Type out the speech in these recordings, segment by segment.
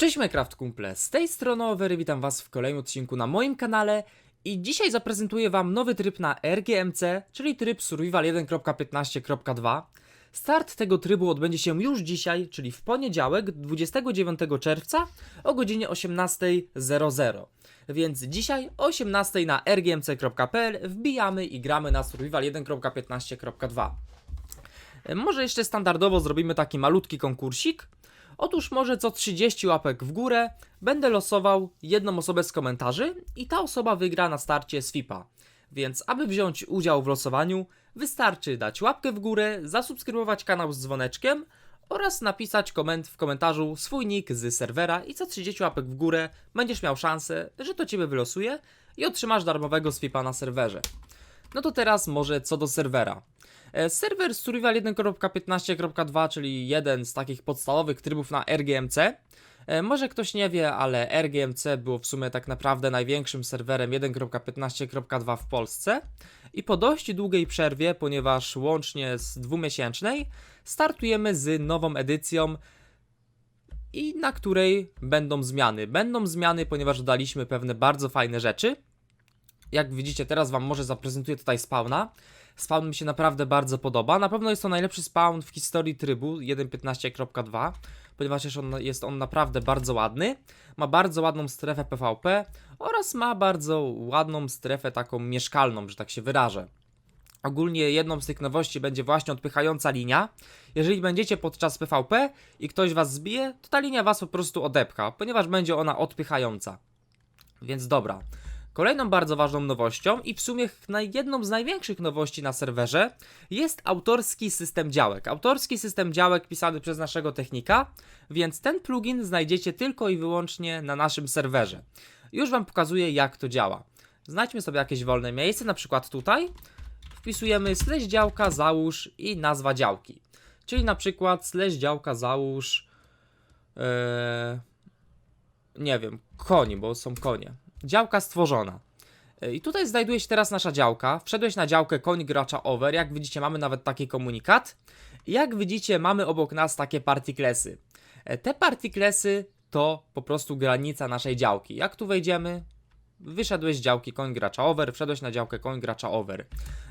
Cześć Minecraft kumple, z tej strony Over, witam was w kolejnym odcinku na moim kanale i dzisiaj zaprezentuję wam nowy tryb na RGMC, czyli tryb Survival 1.15.2. Start tego trybu odbędzie się już dzisiaj, czyli w poniedziałek 29 czerwca o godzinie 18.00. Więc dzisiaj o 18.00 na rgmc.pl wbijamy i gramy na Survival 1.15.2. E, Może jeszcze standardowo zrobimy taki malutki konkursik. Otóż może co 30 łapek w górę będę losował jedną osobę z komentarzy i ta osoba wygra na starcie z FIPA. Więc aby wziąć udział w losowaniu, wystarczy dać łapkę w górę, zasubskrybować kanał z dzwoneczkiem oraz napisać koment w komentarzu swój nick z serwera i co 30 łapek w górę będziesz miał szansę, że to ciebie wylosuje i otrzymasz darmowego FIPA na serwerze. No to teraz może co do serwera. E, Serwer Survival 1.15.2, czyli jeden z takich podstawowych trybów na RGMC. E, Może ktoś nie wie, ale RGMC było w sumie tak naprawdę największym serwerem 1.15.2 w Polsce. I po dość długiej przerwie, ponieważ łącznie z dwumiesięcznej, startujemy z nową edycją i na której będą zmiany. Będą zmiany, ponieważ dodaliśmy pewne bardzo fajne rzeczy. Jak widzicie, teraz Wam może zaprezentuję tutaj spawna. Spawn mi się naprawdę bardzo podoba. Na pewno jest to najlepszy spawn w historii trybu 1.15.2, ponieważ jest on, jest on naprawdę bardzo ładny. Ma bardzo ładną strefę PvP oraz ma bardzo ładną strefę taką mieszkalną, że tak się wyrażę. Ogólnie jedną z tych nowości będzie właśnie odpychająca linia. Jeżeli będziecie podczas PvP i ktoś was zbije, to ta linia was po prostu odepcha, ponieważ będzie ona odpychająca. Więc dobra. Kolejną bardzo ważną nowością i w sumie jedną z największych nowości na serwerze jest autorski system działek. Autorski system działek pisany przez naszego technika, więc ten plugin znajdziecie tylko i wyłącznie na naszym serwerze. Już Wam pokazuję jak to działa. Znajdźmy sobie jakieś wolne miejsce, na przykład tutaj. Wpisujemy slash działka załóż i nazwa działki. Czyli na przykład slash działka załóż e, nie wiem, koni, bo są konie. Działka stworzona. E, I tutaj znajduje się teraz nasza działka. Wszedłeś na działkę koń gracza over. Jak widzicie, mamy nawet taki komunikat. Jak widzicie, mamy obok nas takie partyklesy. E, Te partyklesy to po prostu granica naszej działki. Jak tu wejdziemy? Wyszedłeś z działki koń gracza over, wszedłeś na działkę koń gracza over.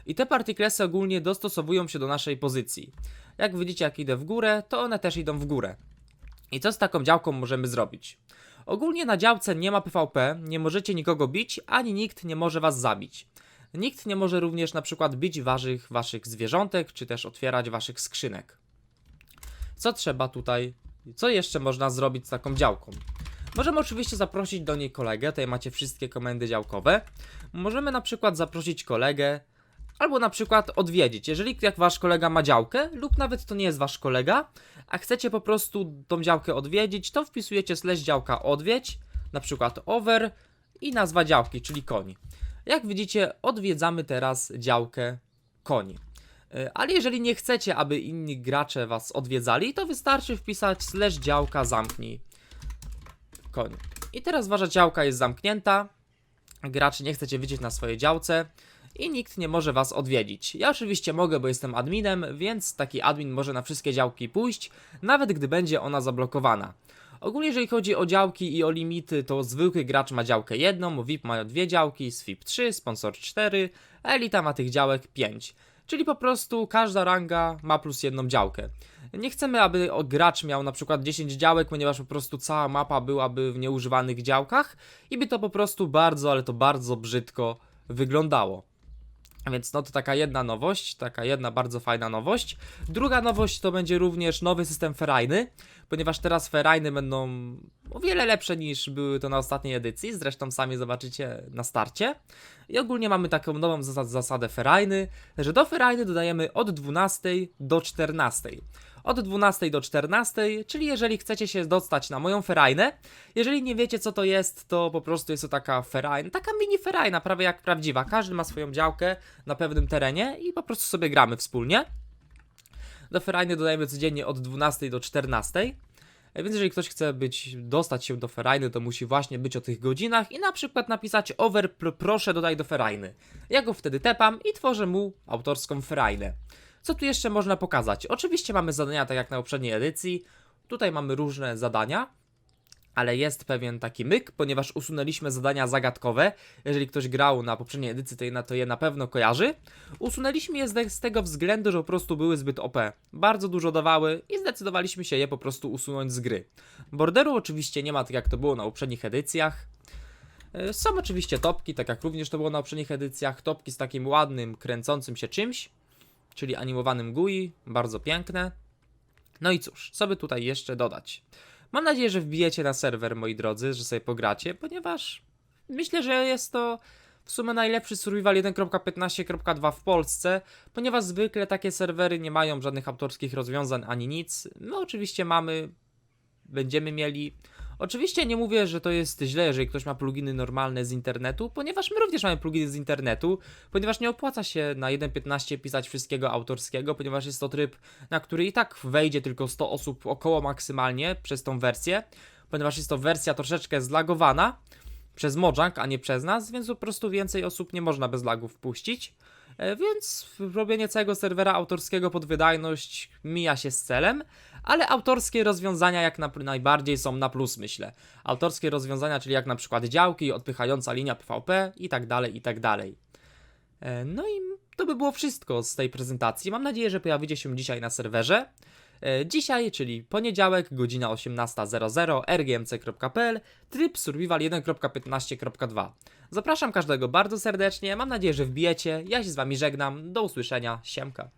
I te partyklesy ogólnie dostosowują się do naszej pozycji. Jak widzicie, jak idę w górę, to one też idą w górę. I co z taką działką możemy zrobić? Ogólnie na działce nie ma PvP, nie możecie nikogo bić, ani nikt nie może was zabić. Nikt nie może również na przykład bić waszych, waszych zwierzątek, czy też otwierać waszych skrzynek. Co trzeba tutaj, co jeszcze można zrobić z taką działką? Możemy oczywiście zaprosić do niej kolegę, tutaj macie wszystkie komendy działkowe. Możemy na przykład zaprosić kolegę, albo na przykład odwiedzić. Jeżeli jak wasz kolega ma działkę, lub nawet to nie jest wasz kolega, a chcecie po prostu tą działkę odwiedzić, to wpisujecie slash działka odwiedź, na przykład over i nazwa działki, czyli koni. Jak widzicie, odwiedzamy teraz działkę koni. Y, Ale jeżeli nie chcecie, aby inni gracze was odwiedzali, to wystarczy wpisać slash działka zamknij koni. I teraz wasza działka jest zamknięta, gracze nie chcecie widzieć na swojej działce i nikt nie może was odwiedzić. Ja oczywiście mogę, bo jestem adminem, więc taki admin może na wszystkie działki pójść, nawet gdy będzie ona zablokowana. Ogólnie jeżeli chodzi o działki i o limity, to zwykły gracz ma działkę jedną, VIP ma dwie działki, SFIP 3, Sponsor 4, a Elita ma tych działek 5. Czyli po prostu każda ranga ma plus jedną działkę. Nie chcemy, aby gracz miał na przykład 10 działek, ponieważ po prostu cała mapa byłaby w nieużywanych działkach i by to po prostu bardzo, ale to bardzo brzydko wyglądało. Więc no to taka jedna nowość, taka jedna bardzo fajna nowość. Druga nowość to będzie również nowy system ferajny, ponieważ teraz ferajny będą o wiele lepsze niż były to na ostatniej edycji, zresztą sami zobaczycie na starcie. I ogólnie mamy taką nową zasad, zasadę ferajny, że do ferajny dodajemy od 12 do 14. Od 12 do 14, czyli jeżeli chcecie się dostać na moją ferajnę, jeżeli nie wiecie co to jest, to po prostu jest to taka ferajna, taka mini ferajna, prawie jak prawdziwa. Każdy ma swoją działkę na pewnym terenie i po prostu sobie gramy wspólnie. Do ferajny dodajemy codziennie od 12 do 14. E, Więc jeżeli ktoś chce być, dostać się do ferajny, to musi właśnie być o tych godzinach i na przykład napisać over pr proszę dodaj do ferajny. Ja go wtedy tepam i tworzę mu autorską ferajnę. Co tu jeszcze można pokazać? Oczywiście mamy zadania tak jak na poprzedniej edycji. Tutaj mamy różne zadania. ale jest pewien taki myk, ponieważ usunęliśmy zadania zagadkowe. Jeżeli ktoś grał na poprzedniej edycji, to je, na- to je na pewno kojarzy. Usunęliśmy je z, z tego względu, że po prostu były zbyt OP. Bardzo dużo dawały i zdecydowaliśmy się je po prostu usunąć z gry. Borderu oczywiście nie ma tak jak to było na poprzednich edycjach. E, Są oczywiście topki, tak jak również to było na poprzednich edycjach. Topki z takim ładnym, kręcącym się czymś, czyli animowanym GUI, bardzo piękne. No i cóż, co by tutaj jeszcze dodać? Mam nadzieję, że wbijecie na serwer, moi drodzy, że sobie pogracie, ponieważ myślę, że jest to w sumie najlepszy survival 1.15.2 w Polsce, ponieważ zwykle takie serwery nie mają żadnych autorskich rozwiązań ani nic. My oczywiście mamy, będziemy mieli. Oczywiście nie mówię, że to jest źle, jeżeli ktoś ma pluginy normalne z internetu, ponieważ my również mamy pluginy z internetu, ponieważ nie opłaca się na 1.15 pisać wszystkiego autorskiego, ponieważ jest to tryb, na który i tak wejdzie tylko 100 osób około maksymalnie przez tą wersję, ponieważ jest to wersja troszeczkę zlagowana przez Mojang, a nie przez nas, więc po prostu więcej osób nie można bez lagów wpuścić. E, Więc robienie całego serwera autorskiego pod wydajność mija się z celem, ale autorskie rozwiązania jak na, najbardziej są na plus, myślę. Autorskie rozwiązania, czyli jak na przykład działki, odpychająca linia PvP i tak dalej, i tak dalej. E, No i to by było wszystko z tej prezentacji. Mam nadzieję, że pojawicie się dzisiaj na serwerze. E, Dzisiaj, czyli poniedziałek, godzina 18.00, rgmc.pl, tryb survival 1.15.2. Zapraszam każdego bardzo serdecznie, mam nadzieję, że wbijecie. Ja się z wami żegnam, do usłyszenia, siemka.